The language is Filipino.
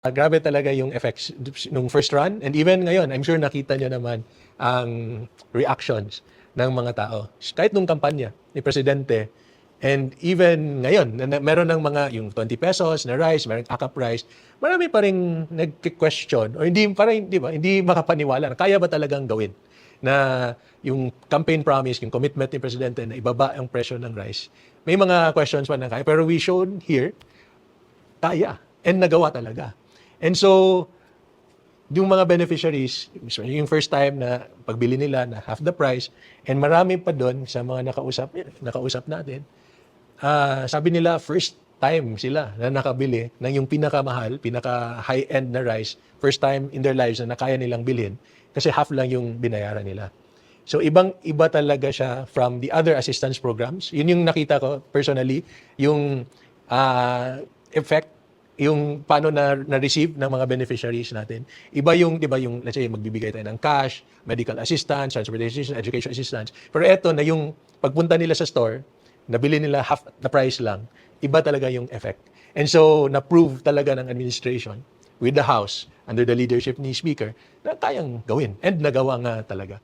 Ah, grabe talaga yung effects nung first run and even ngayon, I'm sure nakita nyo naman ang reactions ng mga tao. Kahit nung kampanya ni Presidente and even ngayon, na, na, meron ng mga yung 20 pesos na rice, meron akap rice, marami pa rin nag-question o hindi, parang, di ba, hindi makapaniwala na kaya ba talagang gawin na yung campaign promise, yung commitment ni Presidente na ibaba ang presyo ng rice. May mga questions pa na kaya, pero we showed here kaya. And nagawa talaga. And so, yung mga beneficiaries, yung first time na pagbili nila na half the price, and marami pa doon sa mga nakausap, nakausap natin, ah, sabi nila first time sila na nakabili ng yung pinakamahal, pinaka high-end na rice, first time in their lives na nakaya nilang bilhin kasi half lang yung binayaran nila. So ibang iba talaga siya from the other assistance programs. Yun yung nakita ko personally, yung ah, effect yung paano na na-receive ng mga beneficiaries natin. Iba yung, di ba, yung, let's say, magbibigay tayo ng cash, medical assistance, transportation education assistance. Pero eto na yung pagpunta nila sa store, nabili nila half the price lang, iba talaga yung effect. And so, na-prove talaga ng administration with the House, under the leadership ni Speaker, na kayang gawin. And nagawa nga talaga.